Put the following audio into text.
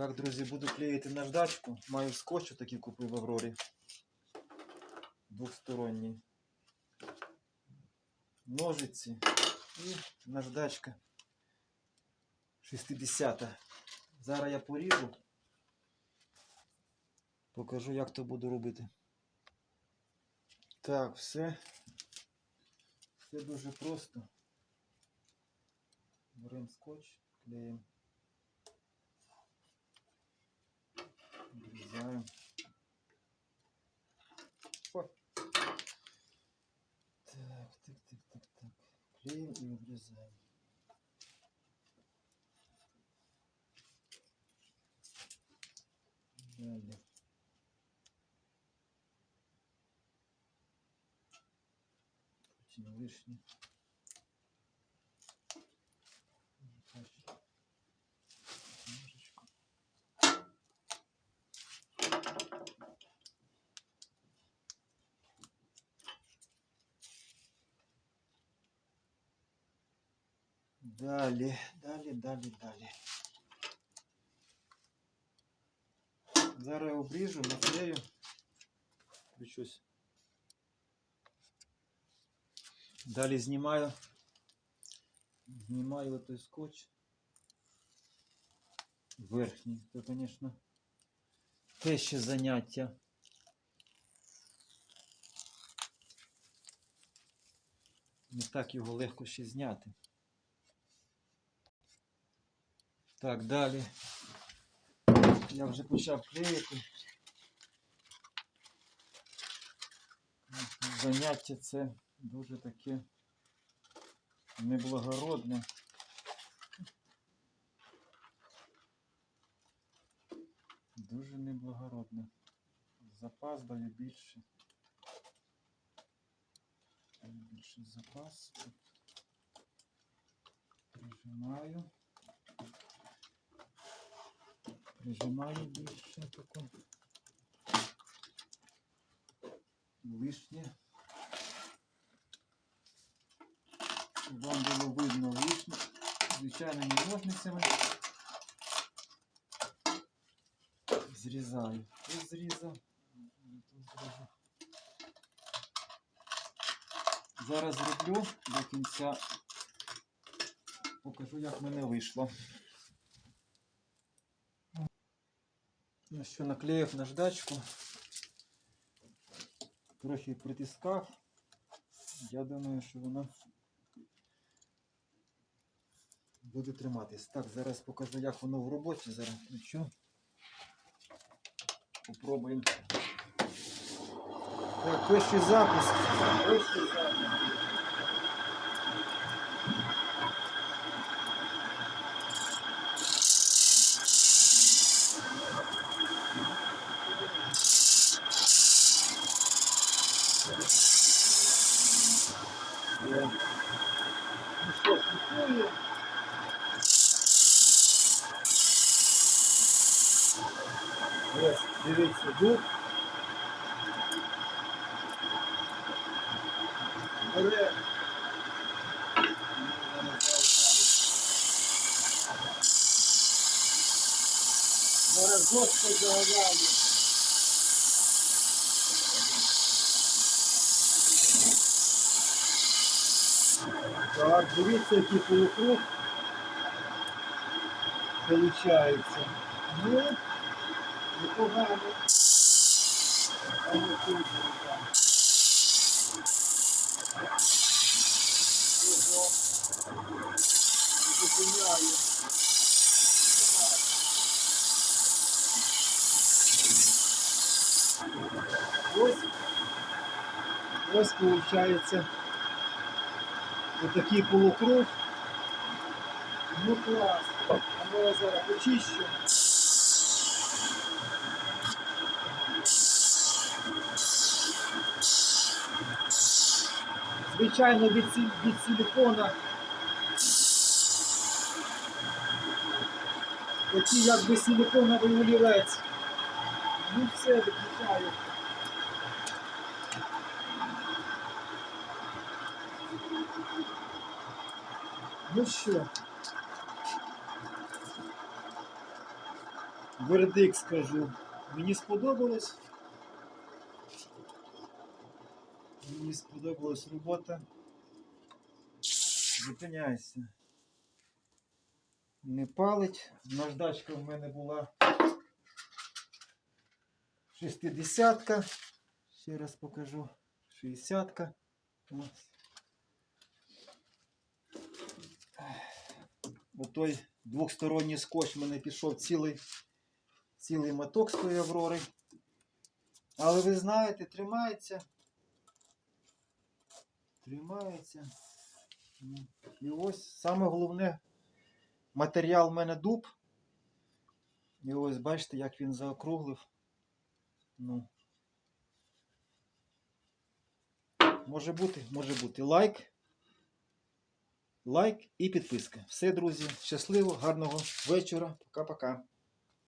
Так, друзі, буду клеїти наждачку. Маю скотч такий купив в Аврорі. Двохсторонній. Ножиці і наждачка 60. Зараз я поріжу. Покажу, як то буду робити. Так, все. Все дуже просто. Беремо скотч, клеїмо. Обрізаємо. О. Так, так, так, так, так. Клеїмо і обрізаємо. Далі. Потім лишнє. Далі, далі, далі, далі. Зараз я обріжу, наклею. Щось. Далі знімаю. Знімаю той скотч. Верхній. Це, звісно, те ще заняття. Не так його легко ще зняти. Так, далі. Я вже почав клеїти. Заняття це дуже таке неблагородне. Дуже неблагородне. Запас даю більше. Більше запас. Тут Прижимаю. Прижимаю більше таку. Лишнє. Щоб вам було видно лишнє. Звичайними ножницями. Зрізаю. Тут зрізав. Зараз зроблю до кінця. Покажу, як в мене вийшло. Ну що, наклеїв наждачку. Трохи притискав. Я думаю, що вона буде триматись. Так, зараз покажу, як воно в роботі. Зараз включу. Попробуємо. Так, перший запуск. Перший запуск. Ось, дивіться, дух. Бере. Зараз жорстко Так, дивіться, який полукруг получається. Ну, непогано. Зупиняю. Ось, ось получається отакий полукруг. Ну клас. А я зараз почищу. Звичайно від, від силікона. Такий якби силіконовий олівець. Ну все, виключаю. Ну що? вердикт скажу. Мені сподобалось. Мені сподобалась робота. Зупиняйся. Не палить. Наждачка в мене була 60-ка. Ще раз покажу. 60-ка. Ось. Отой двохсторонній скотч в мене пішов цілий, цілий моток з тої аврори. Але ви знаєте, тримається. Тримається. І ось саме головне матеріал в мене дуб. І ось бачите, як він заокруглив. Ну. Може бути, може бути. Лайк. Лайк і підписка. Все, друзі. Щасливо, гарного вечора. Пока-пока.